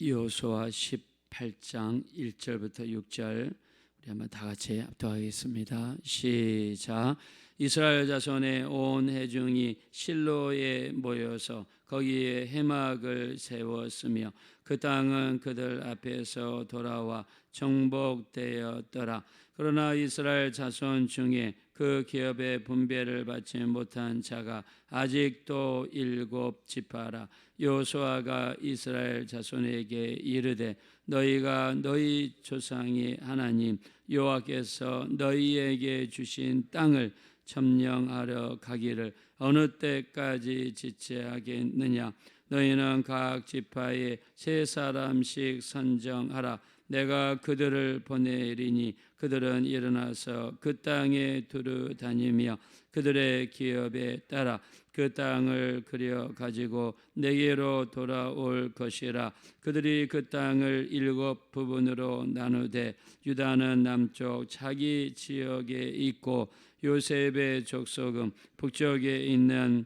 여호수아 18장 1절부터 6절 우리 한번 다 같이 합독하겠습니다. 시작. 이스라엘 자손의 온 회중이 실로에 모여서 거기에 해막을 세웠으며 그 땅은 그들 앞에서 돌아와 정복되었더라. 그러나 이스라엘 자손 중에 그 기업의 분배를 받지 못한 자가 아직도 일곱 지파라. 요수아가 이스라엘 자손에게 이르되 너희가 너희 조상의 하나님 여호와께서 너희에게 주신 땅을 점령하러 가기를 어느 때까지 지체하겠느냐 너희는 각 지파에 세 사람씩 선정하라 내가 그들을 보내리니 그들은 일어나서 그 땅에 두루 다니며 그들의 기업에 따라 그 땅을 그려 가지고 내게로 돌아올 것이라. 그들이 그 땅을 일곱 부분으로 나누되 유다는 남쪽 자기 지역에 있고 요셉의 족속은 북쪽에 있는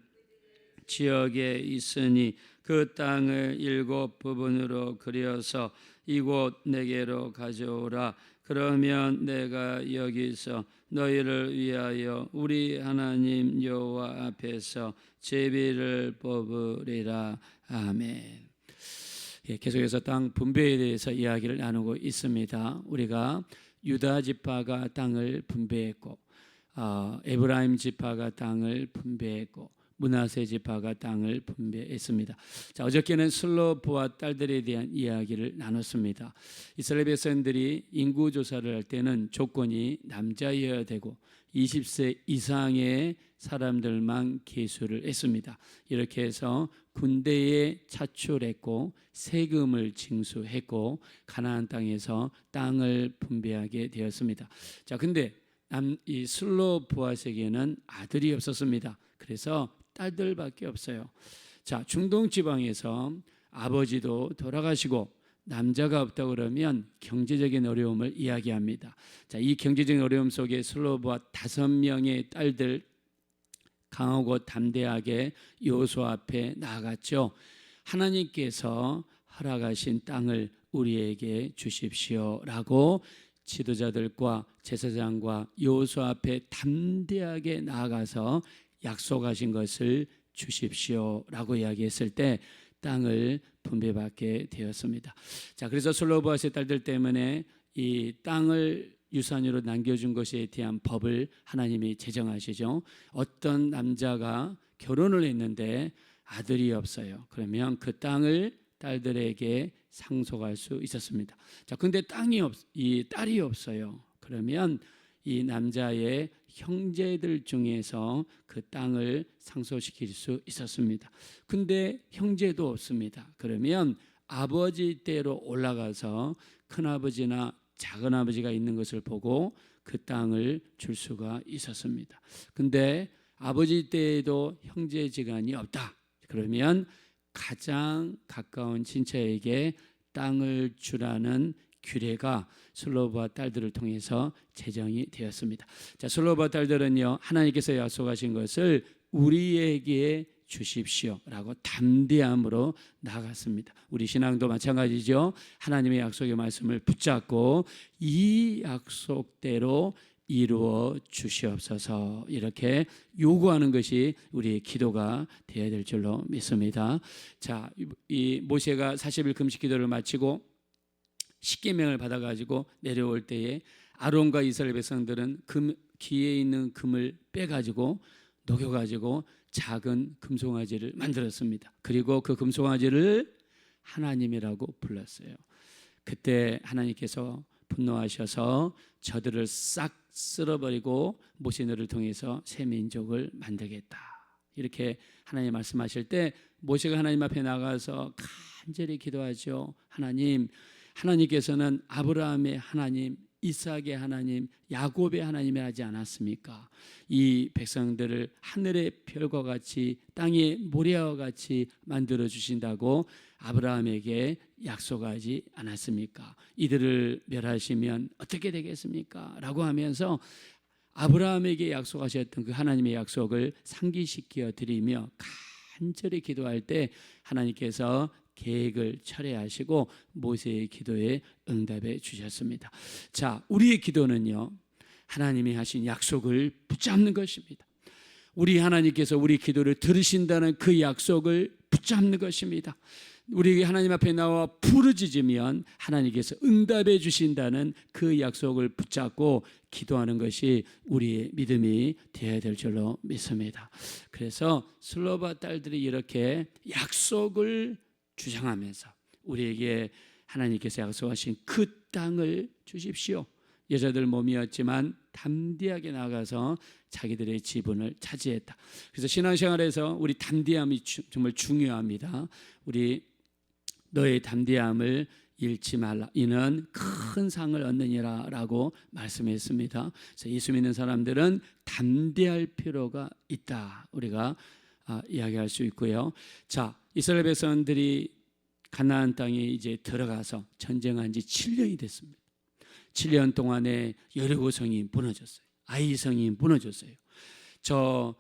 지역에 있으니 그 땅을 일곱 부분으로 그려서 이곳 내게로 가져오라 그러면 내가 여기서 너희를 위하여 우리 하나님 여호와 앞에서 제비를 뽑으리라 아멘. 예, 계속해서 땅 분배에 대해서 이야기를 나누고 있습니다. 우리가 유다 지파가 땅을 분배했고 어, 에브라임 지파가 땅을 분배했고 문하세 지파가 땅을 분배했습니다. 자, 어저께는 슬로프와 딸들에 대한 이야기를 나눴습니다. 이스라엘 백성들이 인구 조사를 할 때는 조건이 남자여야 되고 20세 이상의 사람들만 계수를 했습니다. 이렇게 해서 군대에 차출했고 세금을 징수했고 가나안 땅에서 땅을 분배하게 되었습니다. 자, 근데 남, 이 슬로보아스에게는 아들이 없었습니다. 그래서 딸들밖에 없어요. 자, 중동 지방에서 아버지도 돌아가시고 남자가 없다 그러면 경제적인 어려움을 이야기합니다. 자, 이 경제적인 어려움 속에 슬로보아 다섯 명의 딸들 강하고 담대하게 요소 앞에 나아갔죠. 하나님께서 허락하신 땅을 우리에게 주십시오라고 지도자들과 제사장과 요소 앞에 담대하게 나아가서 약속하신 것을 주십시오라고 이야기했을 때 땅을 분배받게 되었습니다. 자, 그래서 솔로보아스의 딸들 때문에 이 땅을 유산으로 남겨준 것에 대한 법을 하나님이 제정하시죠. 어떤 남자가 결혼을 했는데 아들이 없어요. 그러면 그 땅을 딸들에게 상속할 수 있었습니다. 자, 근데 땅이 없, 이 딸이 없어요. 그러면 이 남자의 형제들 중에서 그 땅을 상속시킬 수 있었습니다. 근데 형제도 없습니다. 그러면 아버지 댁로 올라가서 큰아버지나 작은아버지가 있는 것을 보고 그 땅을 줄 수가 있었습니다. 근데 아버지 댁에도 형제지간이 없다. 그러면 가장 가까운 친척에게 땅을 주라는 규례가 슬로바 딸들을 통해서 제정이 되었습니다. 자, 슬로바 딸들은요 하나님께서 약속하신 것을 우리에게 주십시오라고 담대함으로 나갔습니다. 우리 신앙도 마찬가지죠. 하나님의 약속의 말씀을 붙잡고 이 약속대로 이루어 주시옵소서 이렇게 요구하는 것이 우리의 기도가 되어야 될 줄로 믿습니다. 자, 이 모세가 40일 금식 기도를 마치고 십계명을 받아 가지고 내려올 때에 아론과 이스라엘 백성들은 금 귀에 있는 금을 빼 가지고 녹여 가지고 작은 금송아지를 만들었습니다. 그리고 그 금송아지를 하나님이라고 불렀어요. 그때 하나님께서 분노하셔서 저들을 싹 쓸어버리고 모세너를 통해서 새 민족을 만들겠다. 이렇게 하나님 말씀하실 때 모세가 하나님 앞에 나가서 간절히 기도하죠. 하나님, 하나님께서는 아브라함의 하나님, 이삭의 하나님, 야곱의 하나님이 하지 않았습니까? 이 백성들을 하늘의 별과 같이 땅의 모래와 같이 만들어 주신다고 아브라함에게 약속하지 않았습니까? 이들을 멸하시면 어떻게 되겠습니까? 라고 하면서 아브라함에게 약속하셨던 그 하나님의 약속을 상기시켜 드리며 간절히 기도할 때 하나님께서 계획을 철회하시고 모세의 기도에 응답해 주셨습니다. 자, 우리의 기도는요. 하나님이 하신 약속을 붙잡는 것입니다. 우리 하나님께서 우리 기도를 들으신다는 그 약속을 붙잡는 것입니다. 우리 하나님 앞에 나와 부르짖으면 하나님께서 응답해 주신다는 그 약속을 붙잡고 기도하는 것이 우리의 믿음이 되어야 될 줄로 믿습니다. 그래서 슬로바 딸들이 이렇게 약속을 주장하면서 우리에게 하나님께서 약속하신 그 땅을 주십시오. 여자들 몸이었지만 담대하게 나가서 자기들의 지분을 차지했다. 그래서 신앙생활에서 우리 담대함이 주- 정말 중요합니다. 우리 너의 담대함을 잃지 말라. 이는 큰 상을 얻느니라 라고 말씀했습니다. 그래서 예수 믿는 사람들은 담대할 필요가 있다. 우리가 아, 이야기할 수 있고요. 자, 이스라엘 백성들이 가나안 땅에 이제 들어가서 전쟁한 지 7년이 됐습니다. 7년 동안에 여리고 성이 무너졌어요. 아이 성이 무너졌어요. 저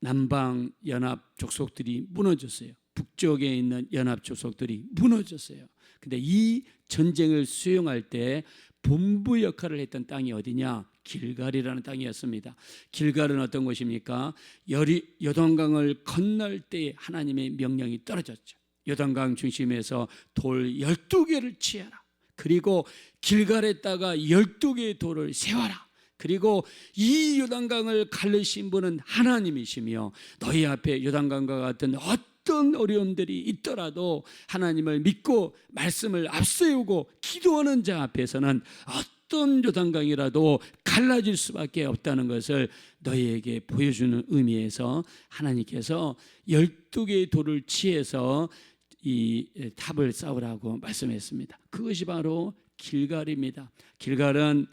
남방 연합 족속들이 무너졌어요. 북쪽에 있는 연합 족속들이 무너졌어요. 근데 이 전쟁을 수용할 때 본부 역할을 했던 땅이 어디냐? 길갈이라는 땅이었습니다. 길갈은 어떤 곳입니까? 여리 요단강을 건널 때 하나님의 명령이 떨어졌죠. 요단강 중심에서 돌 12개를 취하라. 그리고 길갈에다가 12개의 돌을 세워라. 그리고 이 요단강을 갈르신 분은 하나님이시며 너희 앞에 요단강과 같은 어떤 어려움들이 있더라도 하나님을 믿고 말씀을 앞세우고 기도하는 자 앞에서는 어떤 요단강이라도 갈라질 수밖에 없다는 것을 너희에게 보여주는 의미에서 하나님께서 12개의 돌을 취해서 이 탑을 쌓으라고 말씀했습니다. 그것이 바로 길갈입니다. 길갈은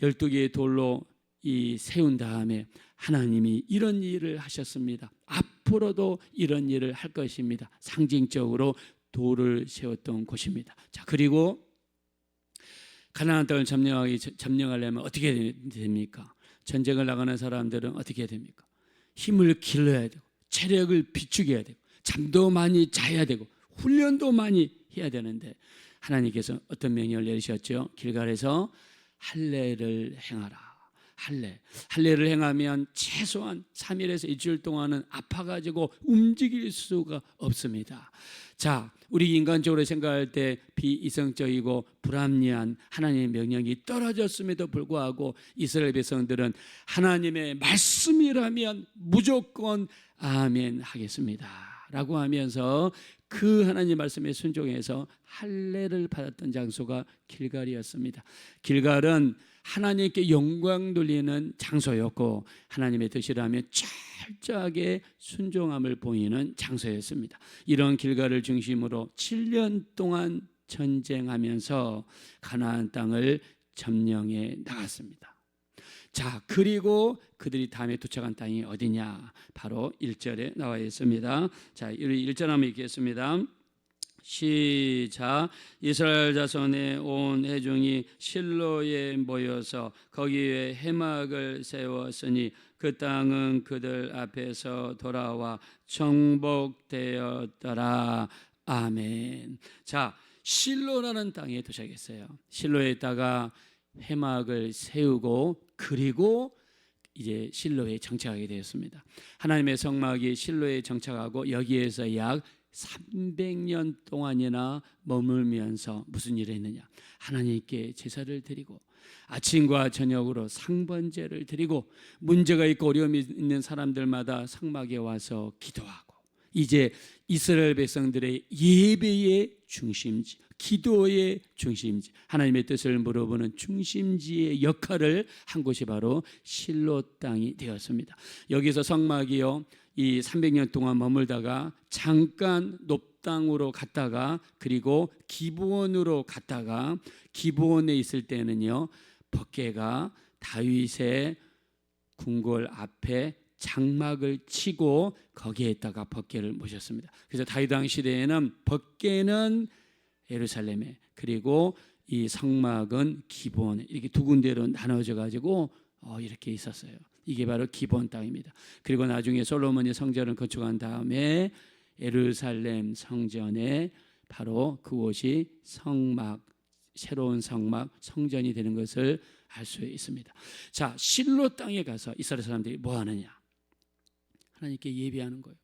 12개의 돌로 이 세운 다음에 하나님이 이런 일을 하셨습니다. 앞으로도 이런 일을 할 것입니다. 상징적으로 돌을 세웠던 곳입니다. 자, 그리고 가나안 땅을 점령하기 점령하려면 어떻게 됩니까? 전쟁을 나가는 사람들은 어떻게 됩니까? 힘을 길러야 되고 체력을 비축해야 되고 잠도 많이 자야 되고 훈련도 많이 해야 되는데 하나님께서 어떤 명령을 내리셨죠? 길갈에서 할례를 행하라. 할례. 할례를 행하면 최소한 3일에서 일주일 동안은 아파 가지고 움직일 수가 없습니다. 자, 우리 인간적으로 생각할 때 비이성적이고 불합리한 하나님의 명령이 떨어졌음에도 불구하고 이스라엘 백성들은 하나님의 말씀이라면 무조건 아멘 하겠습니다. 라고 하면서 그 하나님 말씀에 순종해서 할례를 받았던 장소가 길갈이었습니다. 길갈은 하나님께 영광 돌리는 장소였고 하나님의 뜻이라면 철저하게 순종함을 보이는 장소였습니다. 이런 길갈을 중심으로 7년 동안 전쟁하면서 가나안 땅을 점령해 나갔습니다. 자, 그리고 그들이 다음에 도착한 땅이 어디냐? 바로 1절에 나와 있습니다. 자, 우리 1절 한번 읽겠습니다. 시작. 이스라엘 자손의 온 회중이 실로에 모여서 거기에 해막을 세웠으니 그 땅은 그들 앞에서 돌아와 정복되었더라. 아멘. 자 실로라는 땅에 도착했어요. 실로에 있다가 해막을 세우고 그리고 이제 실로에 정착하게 되었습니다. 하나님의 성막이 실로에 정착하고 여기에서 약 300년 동안이나 머물면서 무슨 일을 했느냐? 하나님께 제사를 드리고 아침과 저녁으로 상번제를 드리고 문제가 있고 어려움이 있는 사람들마다 상막에 와서 기도하고 이제 이스라엘 백성들의 예배의 중심지, 기도의 중심지, 하나님의 뜻을 물어보는 중심지의 역할을 한 곳이 바로 실로 땅이 되었습니다. 여기서 성막이요. 이 300년 동안 머물다가 잠깐 높당으로 갔다가 그리고 기부원으로 갔다가 기부원에 있을 때는요 법계가 다윗의 궁궐 앞에 장막을 치고 거기에다가 법계를 모셨습니다. 그래서 다윗 왕 시대에는 법계는 예루살렘에 그리고 이 성막은 기본에 이렇게 두 군데로 나눠져 가지고 어, 이렇게 있었어요. 이게 바로 기본 땅입니다. 그리고 나중에 솔로몬이 성전을 건축한 다음에 예루살렘 성전에 바로 그곳이 성막 새로운 성막 성전이 되는 것을 알 수 있습니다. 자, 실로 땅에 가서 이스라엘 사람들이 뭐 하느냐? 하나님께 예배하는 거예요.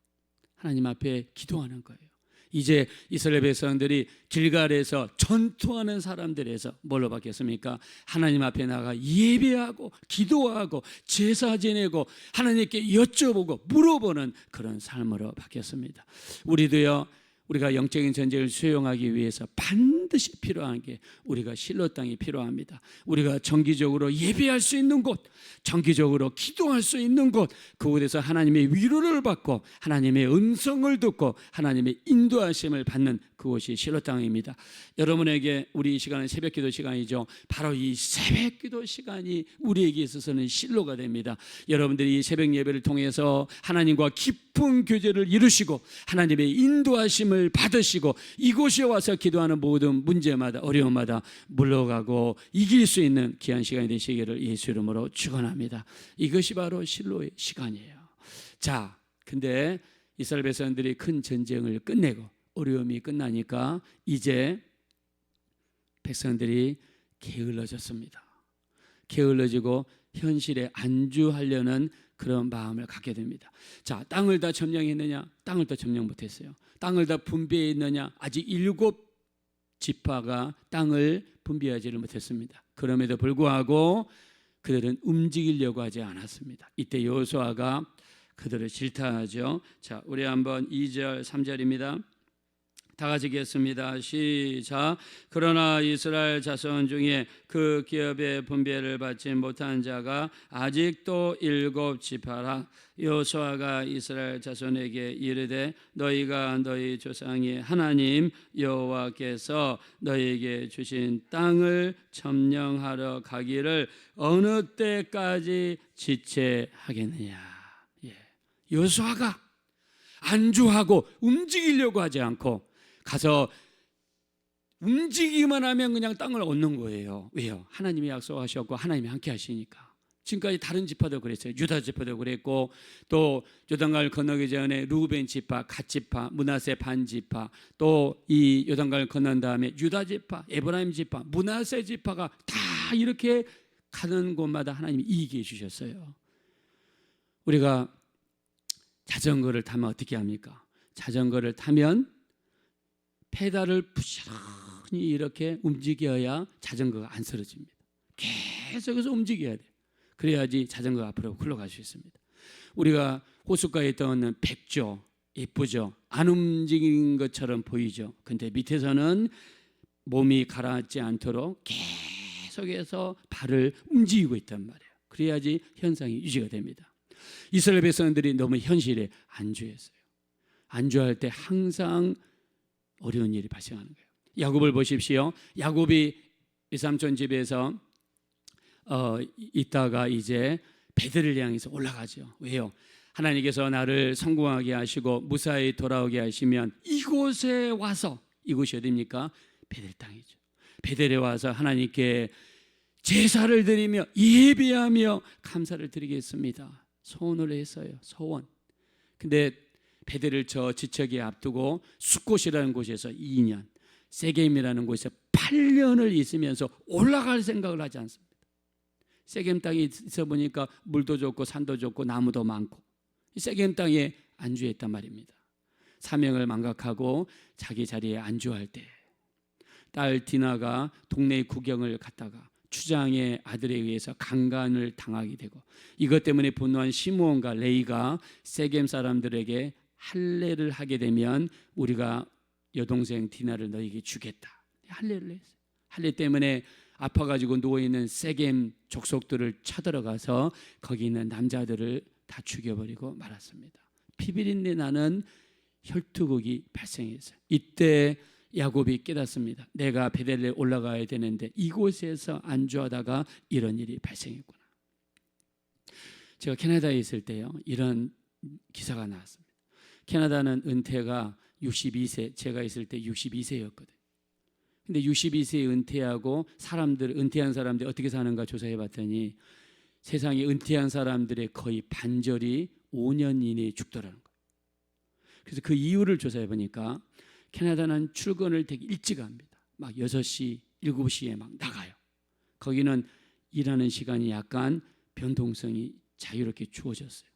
하나님 앞에 기도하는 거예요. 이제 이스라엘 백성들이 길갈에서 전투하는 사람들에서 뭘로 바뀌었습니까? 하나님 앞에 나가 예배하고 기도하고 제사 지내고 하나님께 여쭤보고 물어보는 그런 삶으로 바뀌었습니다. 우리도요. 우리가 영적인 전쟁을 수용하기 위해서 반 드시 필요한 게 우리가 실로 땅이 필요합니다. 우리가 정기적으로 예배할 수 있는 곳, 정기적으로 기도할 수 있는 곳, 그곳에서 하나님의 위로를 받고 하나님의 음성을 듣고 하나님의 인도하심을 받는 그곳이 실로 땅입니다. 여러분에게 우리 이 시간은 새벽기도 시간이죠. 바로 이 새벽기도 시간이 우리에게 있어서는 실로가 됩니다. 여러분들이 이 새벽 예배를 통해서 하나님과 깊은 교제를 이루시고 하나님의 인도하심을 받으시고 이곳에 와서 기도하는 모든 문제마다 어려움마다 물러가고 이길 수 있는 귀한 시간이 되시기를 예수 이름으로 축원합니다. 이것이 바로 실로의 시간이에요. 자, 근데 이스라엘 백성들이 큰 전쟁을 끝내고 어려움이 끝나니까 이제 백성들이 게을러졌습니다. 게을러지고 현실에 안주하려는 그런 마음을 갖게 됩니다. 자, 땅을 다 점령했느냐? 땅을 다 점령 못했어요. 땅을 다 분배했느냐? 아직 일곱 지파가 땅을 분배하지를 못했습니다. 그럼에도 불구하고 그들은 움직이려고 하지 않았습니다. 이때 여호수아가 그들을 질타하죠. 자, 우리 한번 2절, 3절입니다. 다 같이 읽겠습니다. 시작. 그러나 이스라엘 자손 중에 그 기업의 분배를 받지 못한 자가 아직도 일곱 지파라. 여호수아가 이스라엘 자손에게 이르되 너희가 너희 조상의 하나님 여호와께서 너희에게 주신 땅을 점령하러 가기를 어느 때까지 지체하겠느냐. 예. 여호수아가 안주하고 움직이려고 하지 않고 가서 움직이기만 하면 그냥 땅을 얻는 거예요. 왜요? 하나님이 약속하셨고 하나님이 함께 하시니까. 지금까지 다른 지파도 그랬어요. 유다 지파도 그랬고 또 요단강을 건너기 전에 루벤 지파, 갓 지파, 문하세 반 지파, 또 이 요단강을 건넌 다음에 유다 지파, 에브라임 지파, 문하세 지파가 다 이렇게 가는 곳마다 하나님이 이기게 해주셨어요. 우리가 자전거를 타면 어떻게 합니까? 자전거를 타면 페달을 부지런히 이렇게 움직여야 자전거가 안 쓰러집니다. 계속해서 움직여야 돼. 그래야지 자전거가 앞으로 흘러갈 수 있습니다. 우리가 호숫가에 떠있는 백조 예쁘죠. 안 움직인 것처럼 보이죠. 근데 밑에서는 몸이 가라앉지 않도록 계속해서 발을 움직이고 있단 말이에요. 그래야지 현상이 유지가 됩니다. 이스라엘 백성들이 너무 현실에 안주했어요. 안주할 때 항상 어려운 일이 발생하는 거예요. 야곱을 보십시오. 야곱이 이삼촌 집에서 어, 있다가 이제 베들을 향해서 올라가죠. 왜요? 하나님께서 나를 성공하게 하시고 무사히 돌아오게 하시면 이곳에 와서 이곳이 어디입니까? 베델 땅이죠. 베델에 와서 하나님께 제사를 드리며 예배하며 감사를 드리겠습니다. 소원을 했어요. 소원. 근데 베델을 저 지척에 앞두고 숫곳이라는 곳에서 2년, 세겜이라는 곳에서 8년을 있으면서 올라갈 생각을 하지 않습니다. 세겜 땅에 있어 보니까 물도 좋고 산도 좋고 나무도 많고 세겜 땅에 안주했단 말입니다. 사명을 망각하고 자기 자리에 안주할 때 딸 디나가 동네 구경을 갔다가 추장의 아들에 의해서 강간을 당하게 되고 이것 때문에 분노한 시므온과 레이가 세겜 사람들에게 할례를 하게 되면 우리가 여동생 디나를 너에게 주겠다. 할례를 했어요. 할례 때문에 아파가지고 누워 있는 세겜 족속들을 쳐들어가서 거기 있는 남자들을 다 죽여버리고 말았습니다. 피비린내 나는 혈투국이 발생했어요. 이때 야곱이 깨닫습니다. 내가 베델에 올라가야 되는데 이곳에서 안주하다가 이런 일이 발생했구나. 제가 캐나다에 있을 때요 이런 기사가 나왔습니다. 캐나다는 은퇴가 62세, 제가 있을 때 62세였거든요. 근데 62세에 은퇴하고 사람들 은퇴한 사람들 어떻게 사는가 조사해 봤더니 세상에 은퇴한 사람들의 거의 반절이 5년 이내에 죽더라는 거예요. 그래서 그 이유를 조사해 보니까 캐나다는 출근을 되게 일찍 합니다. 막 6시, 7시에 막 나가요. 거기는 일하는 시간이 약간 변동성이 자유롭게 주어졌어요.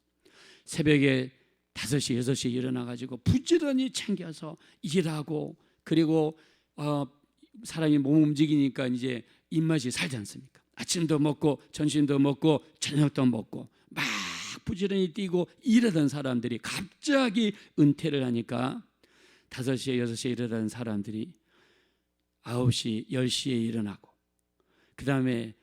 새벽에 5시, 6시에 일어나 가지고 부지런히 챙겨서 일하고 그리고 어, 사람이 몸 움직이니까 이제 입맛이 살지 않습니까? 아침도 먹고 점심도 먹고 저녁도 먹고 막 부지런히 뛰고 일하던 사람들이 갑자기 은퇴를 하니까 5시에 6시에 일어나는 사람들이 9시, 10시에 일어나고 그 다음에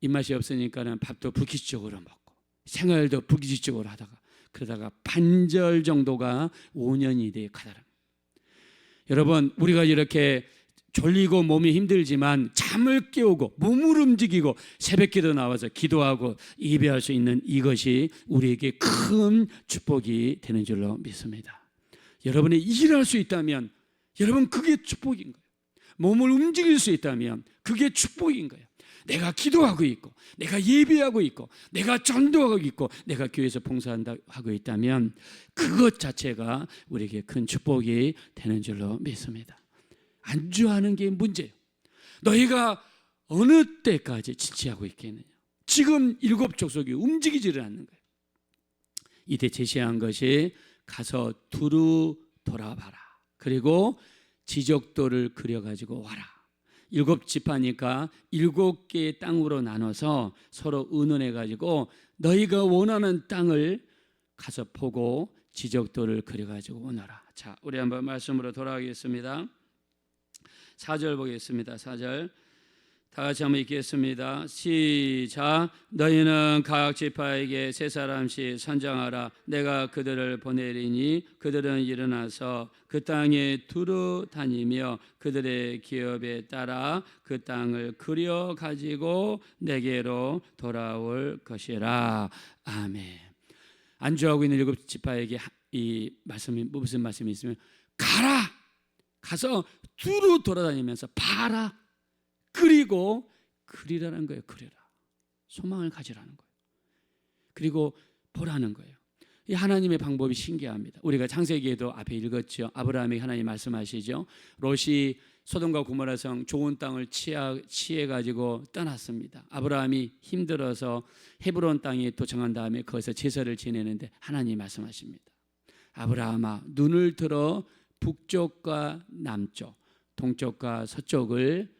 입맛이 없으니까는 밥도 불규칙적으로 먹고 생활도 불규칙적으로 하다가 그러다가 반절 정도가 5년이 돼 가다라. 여러분 우리가 이렇게 졸리고 몸이 힘들지만 잠을 깨우고 몸을 움직이고 새벽기도 나와서 기도하고 예배할 수 있는 이것이 우리에게 큰 축복이 되는 줄로 믿습니다. 여러분이 일할 수 있다면 여러분 그게 축복인 거예요. 몸을 움직일 수 있다면 그게 축복인 거예요. 내가 기도하고 있고 내가 예배하고 있고 내가 전도하고 있고 내가 교회에서 봉사한다 하고 있다면 그것 자체가 우리에게 큰 축복이 되는 줄로 믿습니다. 안주하는 게 문제예요. 너희가 어느 때까지 지체하고 있겠느냐? 지금 일곱 족속이 움직이지를 않는 거예요. 이때 제시한 것이 가서 두루 돌아봐라. 그리고 지적도를 그려가지고 와라. 일곱 지파니까 일곱 개의 땅으로 나눠서 서로 의논해 가지고 너희가 원하는 땅을 가서 보고 지적도를 그려 가지고 오너라. 자, 우리 한번 말씀으로 돌아가겠습니다. 4절 보겠습니다. 4절. 다 같이 한번 읽겠습니다. 시작. 너희는 각 지파에게 세 사람씩 선정하라. 내가 그들을 보내리니 그들은 일어나서 그 땅에 두루 다니며 그들의 기업에 따라 그 땅을 그려 가지고 내게로 돌아올 것이라. 아멘. 안주하고 있는 일곱 지파에게 이 말씀이 무슨 말씀이 있으면 가라. 가서 두루 돌아다니면서 봐라. 그리고 그리라는 거예요. 그려라. 소망을 가지라는 거예요. 그리고 보라는 거예요. 이 하나님의 방법이 신기합니다. 우리가 창세기에도 앞에 읽었죠. 아브라함이 하나님 말씀하시죠. 롯이 소돔과 고모라 성 좋은 땅을 취해 가지고 떠났습니다. 아브라함이 힘들어서 헤브론 땅에 도착한 다음에 거기서 제사를 지내는데 하나님 말씀하십니다. 아브라함아 눈을 들어 북쪽과 남쪽, 동쪽과 서쪽을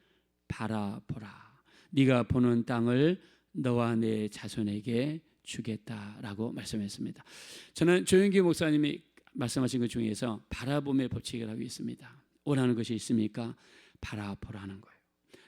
바라보라. 네가 보는 땅을 너와 내 자손에게 주겠다라고 말씀했습니다. 저는 조영기 목사님이 말씀하신 것 중에서 바라봄의 법칙을 하고 있습니다. 원하는 것이 있습니까? 바라보라는 거예요.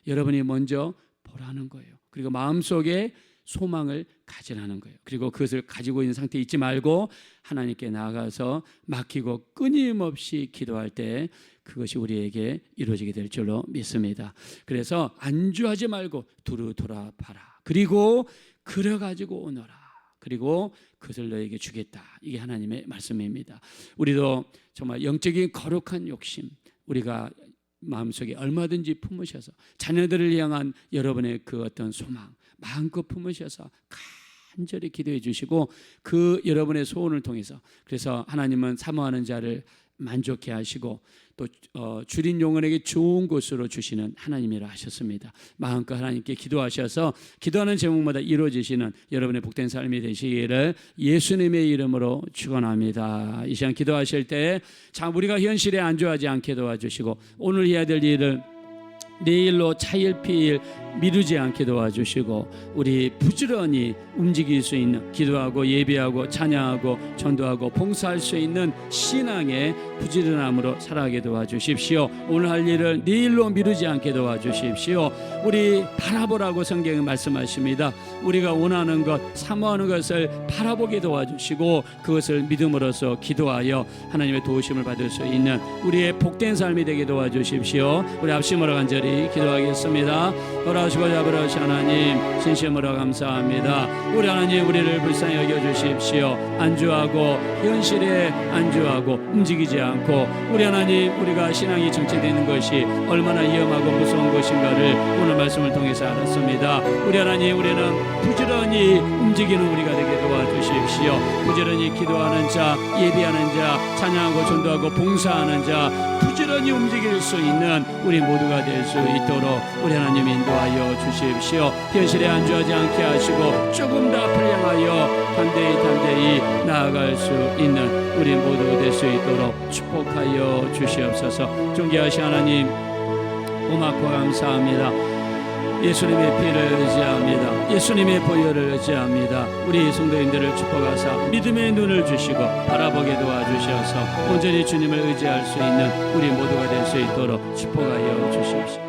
여러분이 먼저 보라는 거예요. 그리고 마음속에 소망을 가지라는 거예요. 그리고 그것을 가지고 있는 상태에 있지 말고 하나님께 나아가서 맡기고 끊임없이 기도할 때 그것이 우리에게 이루어지게 될 줄로 믿습니다. 그래서 안주하지 말고 두루 돌아봐라. 그리고 그려 가지고 오너라. 그리고 그것을 너에게 주겠다. 이게 하나님의 말씀입니다. 우리도 정말 영적인 거룩한 욕심 우리가 마음속에 얼마든지 품으셔서 자녀들을 향한 여러분의 그 어떤 소망 마음껏 품으셔서 간절히 기도해 주시고 그 여러분의 소원을 통해서 그래서 하나님은 사모하는 자를 만족해 하시고 또 어, 줄인 영혼에게 좋은 곳으로 주시는 하나님이라 하셨습니다. 마음껏 하나님께 기도하셔서 기도하는 제목마다 이루어지시는 여러분의 복된 삶이 되시기를 예수님의 이름으로 축원합니다. 이 시간 기도하실 때참 우리가 현실에 안주하지 않게 도와주시고 오늘 해야 될 일을 내일로 차일피일 미루지 않게 도와주시고 우리 부지런히 움직일 수 있는 기도하고 예배하고 찬양하고 전도하고 봉사할 수 있는 신앙의 부지런함으로 살아가게 도와주십시오. 오늘 할 일을 내일로 미루지 않게 도와주십시오. 우리 바라보라고 성경에 말씀하십니다. 우리가 원하는 것, 사모하는 것을 바라보게 도와주시고 그것을 믿음으로써 기도하여 하나님의 도우심을 받을 수 있는 우리의 복된 삶이 되게 도와주십시오. 우리 앞심으로 간절히 기도하겠습니다. 돌아 인도하시고 잡으러시 하나님 진심으로 감사합니다. 우리 하나님 우리를 불쌍히 여겨 주십시오. 안주하고 현실에 안주하고 움직이지 않고 우리 하나님 우리가 신앙이 정체되는 것이 얼마나 위험하고 무서운 것인가를 오늘 말씀을 통해서 알았습니다. 우리 하나님 우리는 부지런히 움직이는 우리가 되게 도와주십시오. 부지런히 기도하는 자, 예비하는 자, 찬양하고 전도하고 봉사하는 자, 부지런히 움직일 수 있는 우리 모두가 될 수 있도록 우리 하나님 인도하여 주십시오. 현실에 안주하지 않게 하시고 조금 더 앞을 향하여 담대히 담대히 나아갈 수 있는 우리 모두 될 수 있도록 축복하여 주시옵소서. 존귀하신 하나님 고맙고 감사합니다. 예수님의 피를 의지합니다. 예수님의 보혈을 의지합니다. 우리 성도님들을 축복하사 믿음의 눈을 주시고 바라보게 도와주셔서 온전히 주님을 의지할 수 있는 우리 모두가 될 수 있도록 축복하여 주시옵소서.